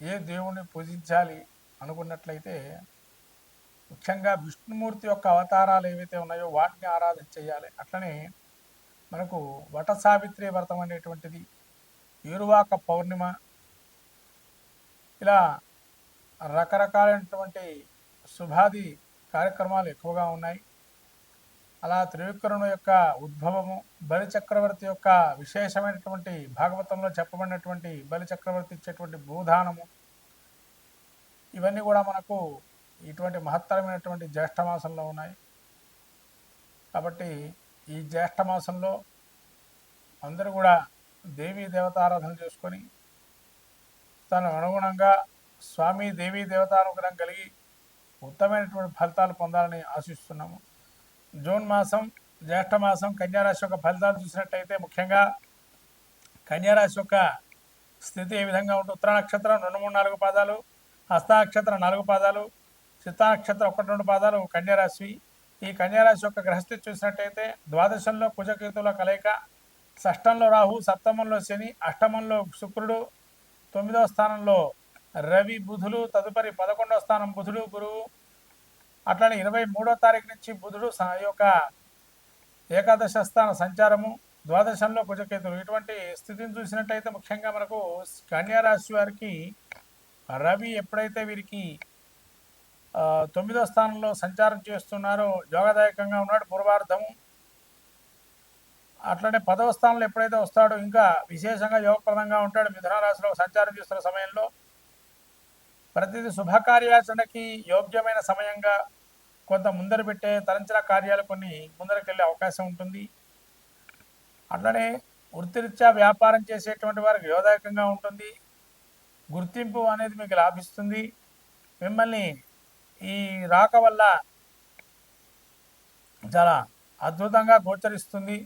ఏ దేవుణ్ణి పూజించాలి అనుకున్నట్లయితే ముఖ్యంగా విష్ణుమూర్తి యొక్క అవతారాలు ఏవైతే ఉన్నాయో వాటిని ఆరాధన చేయాలి. అట్లనే మనకు వట సావిత్రి వ్రతం అనేటువంటిది ఏరువాక పౌర్ణిమ ఇలా రకరకాలైనటువంటి శుభాది కార్యక్రమాలు ఎక్కువగా ఉన్నాయి. అలా త్రివిక్రముడు యొక్క ఉద్భవము బలి చక్రవర్తి యొక్క విశేషమైనటువంటి భాగవతంలో చెప్పబడినటువంటి బలి చక్రవర్తి ఇచ్చేటువంటి భూదానము ఇవన్నీ కూడా మనకు ఇటువంటి మహత్తరమైనటువంటి జ్యేష్ఠమాసంలో ఉన్నాయి. కాబట్టి ఈ జ్యేష్ఠమాసంలో అందరూ కూడా దేవీ దేవతారాధన చేసుకొని తను అనుగుణంగా స్వామి దేవీ దేవతానుగ్రహం కలిగి ఉత్తమైనటువంటి ఫలితాలు పొందాలని ఆశిస్తున్నాము. జూన్ మాసం జ్యేష్ఠ మాసం కన్యారాశి యొక్క ఫలితాలు చూసినట్టయితే ముఖ్యంగా కన్యారాశి యొక్క స్థితి ఏ విధంగా ఉంటుంది ఉత్తర నక్షత్రం రెండు మూడు నాలుగు పాదాలు హస్తాక్షత్రం నాలుగు పాదాలు చిత్తానక్షత్రం ఒకటి రెండు పాదాలు కన్యారాశి ఈ కన్యారాశి యొక్క గ్రహస్థితి చూసినట్టయితే ద్వాదశంలో కుజకేతుల కలయిక షష్టంలో రాహు సప్తమంలో శని అష్టమంలో శుక్రుడు తొమ్మిదవ స్థానంలో రవి బుధులు తదుపరి పదకొండవ స్థానం బుధుడు గురువు అట్లనే ఇరవై మూడో తారీఖు నుంచి బుధుడు యొక్క ఏకాదశ స్థాన సంచారము ద్వాదశంలో కుజకేతులు ఇటువంటి స్థితిని చూసినట్టయితే ముఖ్యంగా మనకు కన్యారాశి వారికి రవి ఎప్పుడైతే వీరికి తొమ్మిదో స్థానంలో సంచారం చేస్తున్నారో యోగదాయకంగా ఉన్నాడు పూర్వార్థము అట్లనే పదవ స్థానంలో ఎప్పుడైతే వస్తాడో ఇంకా విశేషంగా యోగప్రదంగా ఉంటాడు మిథున రాశిలో సంచారం చేస్తున్న సమయంలో. ప్రతిదీ శుభకార్యాచరణకి యోగ్యమైన సమయంగా కొంత ముందర పెట్టే తలంచిన కార్యాలు కొన్ని ముందరకెళ్ళే అవకాశం ఉంటుంది. అట్లనే వృత్తిరీత్యా వ్యాపారం చేసేటువంటి వారికి యోదాయకంగా ఉంటుంది. గుర్తింపు అనేది మీకు లాభిస్తుంది. మిమ్మల్ని ఈ రాక వల్ల చాలా అద్భుతంగా గోచరిస్తుంది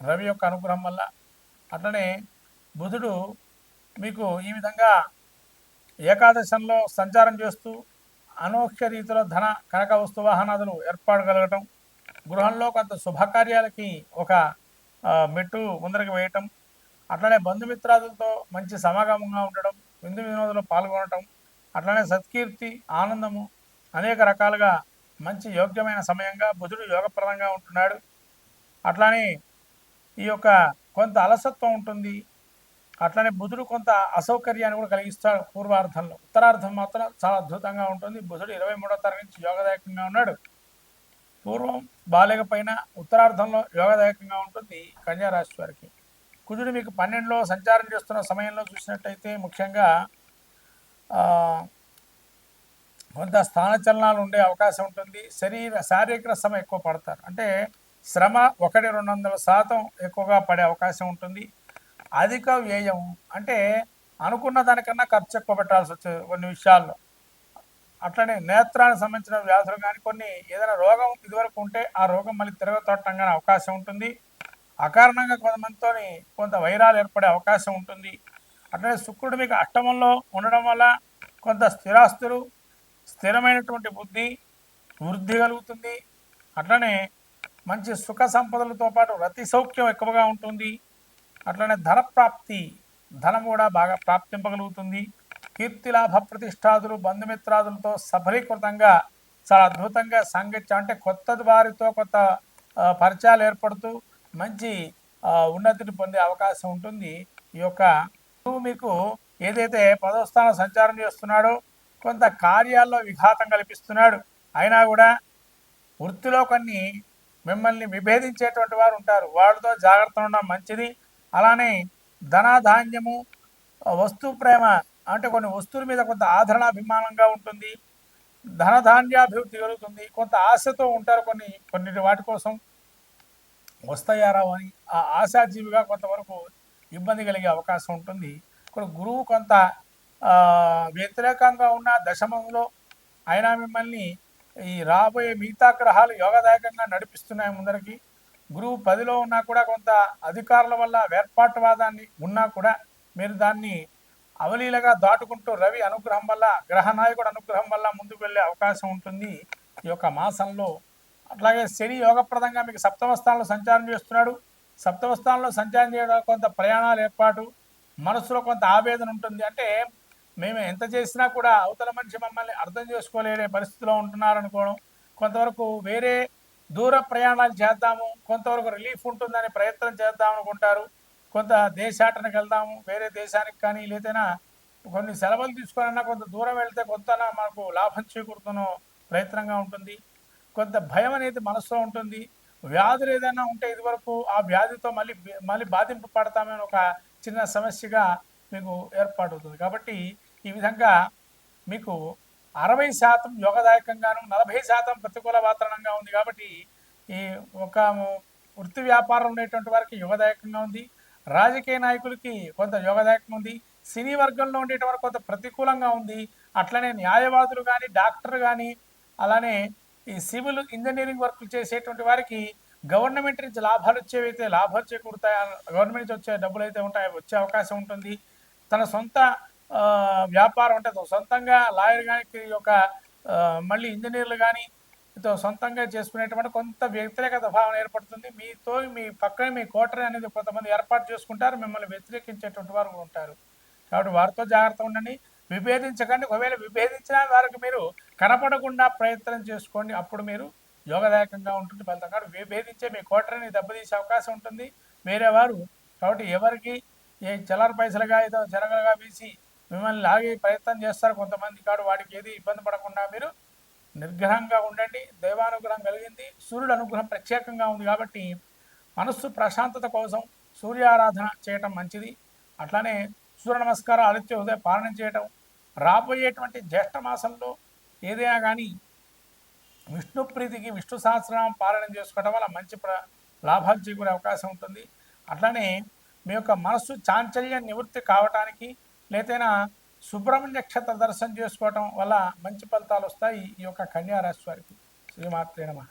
రవి యొక్క అనుగ్రహం వల్ల. అట్లనే బుధుడు మీకు ఈ విధంగా ఏకాదశంలో సంచారం చేస్తూ అనూహ్య రీతిలో ధన కనక వస్తు వాహనాదులు ఏర్పాటు కలగటం గృహంలో కొంత శుభకార్యాలకి ఒక మెట్టు ముందరికి వేయటం అట్లనే బంధుమిత్రాదులతో మంచి సమాగమంగా ఉండడం విందు వినోదంలో పాల్గొనటం అట్లనే సత్కీర్తి ఆనందము అనేక రకాలుగా మంచి యోగ్యమైన సమయంగా బుధుడు యోగప్రదంగా ఉంటున్నాడు. అట్లానే ఈ యొక్క కొంత అలసత్వం ఉంటుంది. అట్లనే బుధుడు కొంత అసౌకర్యాన్ని కూడా కలిగిస్తాడు పూర్వార్థంలో ఉత్తరార్థం మాత్రం చాలా అద్భుతంగా ఉంటుంది. బుధుడు ఇరవై మూడో తరగతి నుంచి యోగదాయకంగా ఉన్నాడు. పూర్వం బాలేకపోయిన ఉత్తరార్థంలో యోగదాయకంగా ఉంటుంది కన్యారాశి వారికి. కుజుడు మీకు పన్నెండులో సంచారం చేస్తున్న సమయంలో చూసినట్టయితే ముఖ్యంగా కొంత స్థానచలనాలు ఉండే అవకాశం ఉంటుంది. శరీర శారీరక శ్రమ ఎక్కువ పడతారు. అంటే శ్రమ ఒకటి రెండు వందల శాతం ఎక్కువగా పడే అవకాశం ఉంటుంది. అధిక వ్యయం అంటే అనుకున్న దానికన్నా ఖర్చు ఎక్కువ పెట్టాల్సి వచ్చేది కొన్ని విషయాల్లో. అట్లనే నేత్రానికి సంబంధించిన వ్యాధులు కానీ కొన్ని ఏదైనా రోగం ఇదివరకు ఉంటే ఆ రోగం మళ్ళీ తిరగతోడటం కానీ అవకాశం ఉంటుంది. అకారణంగా కొంతమందితో కొంత వైరాలు ఏర్పడే అవకాశం ఉంటుంది. అట్లనే శుక్రుడు మీకు అష్టమంలో ఉండడం వల్ల కొంత స్థిరాస్తులు స్థిరమైనటువంటి బుద్ధి వృద్ధి కలుగుతుంది. అట్లనే మంచి సుఖ సంపదలతో పాటు రతి సౌఖ్యం ఎక్కువగా ఉంటుంది. అట్లనే ధన ప్రాప్తి ధనం కూడా బాగా ప్రాప్తింపగలుగుతుంది. కీర్తి లాభ ప్రతిష్టాదులు బంధుమిత్రాదులతో సఫలీకృతంగా చాలా అద్భుతంగా సాంగత్యం అంటే కొత్త వారితో కొత్త పరిచయాలు ఏర్పడుతూ మంచి ఉన్నతిని పొందే అవకాశం ఉంటుంది. ఈ యొక్క మీకు ఏదైతే పదోస్థానం సంచారం చేస్తున్నాడో కొంత కార్యాల్లో విఘాతం కల్పిస్తున్నాడు. అయినా కూడా వృత్తిలో కొన్ని మిమ్మల్ని విభేదించేటువంటి వారు ఉంటారు. వాళ్ళతో జాగ్రత్త ఉండడం మంచిది. అలానే ధనాధాన్యము వస్తు ప్రేమ అంటే కొన్ని వస్తువుల మీద కొంత ఆదరణ అభిమానంగా ఉంటుంది. ధనధాన్యాభివృద్ధి కలుగుతుంది. కొంత ఆశతో ఉంటారు కొన్ని కొన్ని వాటి కోసం వస్తాయారా అని ఆ ఆశాజీవిగా కొంతవరకు ఇబ్బంది కలిగే అవకాశం ఉంటుంది. ఇక్కడ గురువు కొంత వ్యతిరేకంగా ఉన్న దశమంలో అయినా మిమ్మల్ని ఈ రాబోయే మిగతా గ్రహాలు యోగదాయకంగా నడిపిస్తున్నాయి ముందరికి. గురువు పదిలో ఉన్నా కూడా కొంత అధికారుల వల్ల వేర్పాటువాదాన్ని ఉన్నా కూడా మీరు దాన్ని అవలీలగా దాటుకుంటూ రవి అనుగ్రహం వల్ల గ్రహనాయకుడు అనుగ్రహం వల్ల ముందుకు వెళ్ళే అవకాశం ఉంటుంది. ఈ యొక్క మాసంలో అట్లాగే శని యోగప్రదంగా మీకు సప్తమ స్థానంలో సంచారం చేస్తున్నాడు. సప్తమ స్థానంలో సంచారం చేయడం కొంత ప్రయాణాలు ఏర్పాటు మనసులో కొంత ఆవేదన ఉంటుంది. అంటే మేము ఎంత చేసినా కూడా అవతల మనిషి మమ్మల్ని అర్థం చేసుకోలేని పరిస్థితిలో ఉంటున్నారనుకోవడం కొంతవరకు వేరే దూర ప్రయాణాలు చేద్దాము కొంతవరకు రిలీఫ్ ఉంటుందని ప్రయత్నం చేద్దాం అనుకుంటారు. కొంత దేశాటనకు వెళ్దాము వేరే దేశానికి కానీ లేదైనా కొన్ని సెలవులు తీసుకోవాలన్నా కొంత దూరం వెళ్తే కొంత మనకు లాభం చేకూరుతున్న ప్రయత్నంగా ఉంటుంది. కొంత భయం అనేది మనసులో ఉంటుంది. వ్యాధులు ఏదైనా ఉంటే ఇదివరకు ఆ వ్యాధితో మళ్ళీ మళ్ళీ బాధింపు పడతామని ఒక చిన్న సమస్యగా మీకు ఏర్పాటవుతుంది. కాబట్టి ఈ విధంగా మీకు అరవై శాతం యోగదాయకంగాను నలభై శాతం ప్రతికూల వాతావరణంగా ఉంది కాబట్టి ఈ ఒక వృత్తి వ్యాపారం ఉండేటువంటి వారికి యోగదాయకంగా ఉంది. రాజకీయ నాయకులకి కొంత యోగదాయకంగా ఉంది. సినీ వర్గంలో ఉండేటువంటి కొంత ప్రతికూలంగా ఉంది. అట్లనే న్యాయవాదులు కానీ డాక్టర్ కానీ అలానే ఈ సివిల్ ఇంజనీరింగ్ వర్క్లు చేసేటువంటి వారికి గవర్నమెంట్ నుంచి లాభాలు వచ్చేవైతే లాభాలు చేకూరుతాయి గవర్నమెంట్ నుంచి వచ్చే డబ్బులు అయితే ఉంటాయి వచ్చే అవకాశం ఉంటుంది. తన సొంత వ్యాపారం అంటే సొంతంగా లాయర్ కానీ ఒక మళ్ళీ ఇంజనీర్లు కానీ మీతో సొంతంగా చేసుకునేటువంటి కొంత వ్యతిరేకత భావన ఏర్పడుతుంది. మీతో మీ పక్కనే మీ కోటరీ అనేది కొంతమంది ఏర్పాటు చేసుకుంటారు. మిమ్మల్ని వ్యతిరేకించేటువంటి వారు ఉంటారు. కాబట్టి వారితో జాగ్రత్త ఉండండి. విభేదించకండి. ఒకవేళ విభేదించినా వారికి మీరు కనపడకుండా ప్రయత్నం చేసుకోండి. అప్పుడు మీరు యోగదాయకంగా ఉంటుంది ఫలితం. కాబట్టి విభేదించే మీ కోటరీని దెబ్బతీసే అవకాశం ఉంటుంది. వేరే వారు కాబట్టి ఎవరికి ఏ చిల్లర పైసలుగా ఏదో జనగలుగా వేసి మిమ్మల్ని లాగే ప్రయత్నం చేస్తారు కొంతమంది. కాడు వాడికి ఏది ఇబ్బంది పడకుండా మీరు నిర్గ్రహంగా ఉండండి దైవానుగ్రహం కలిగింది. సూర్యుడు అనుగ్రహం ప్రత్యేకంగా ఉంది కాబట్టి మనస్సు ప్రశాంతత కోసం సూర్యారాధన చేయటం మంచిది. అట్లానే సూర్య నమస్కారం ఆదిత్య ఉదయం పాలన చేయటం రాబోయేటువంటి జ్యేష్ఠ మాసంలో ఏదైనా కానీ విష్ణు ప్రీతికి విష్ణు సహస్రనామం పాలన చేసుకోవడం వల్ల మంచి ప్ర లాభాలు చేకూరే అవకాశం ఉంటుంది. అట్లానే మీ యొక్క మనస్సు చాంచల్య నివృత్తి కావటానికి లేదైనా సుబ్రహ్మణ్య నక్షత్ర దర్శనం చేసుకోవటం వల్ల మంచి ఫలితాలు వస్తాయి. ఈ యొక్క కన్యారాశి వారికి. శ్రీమాత్రే నమ.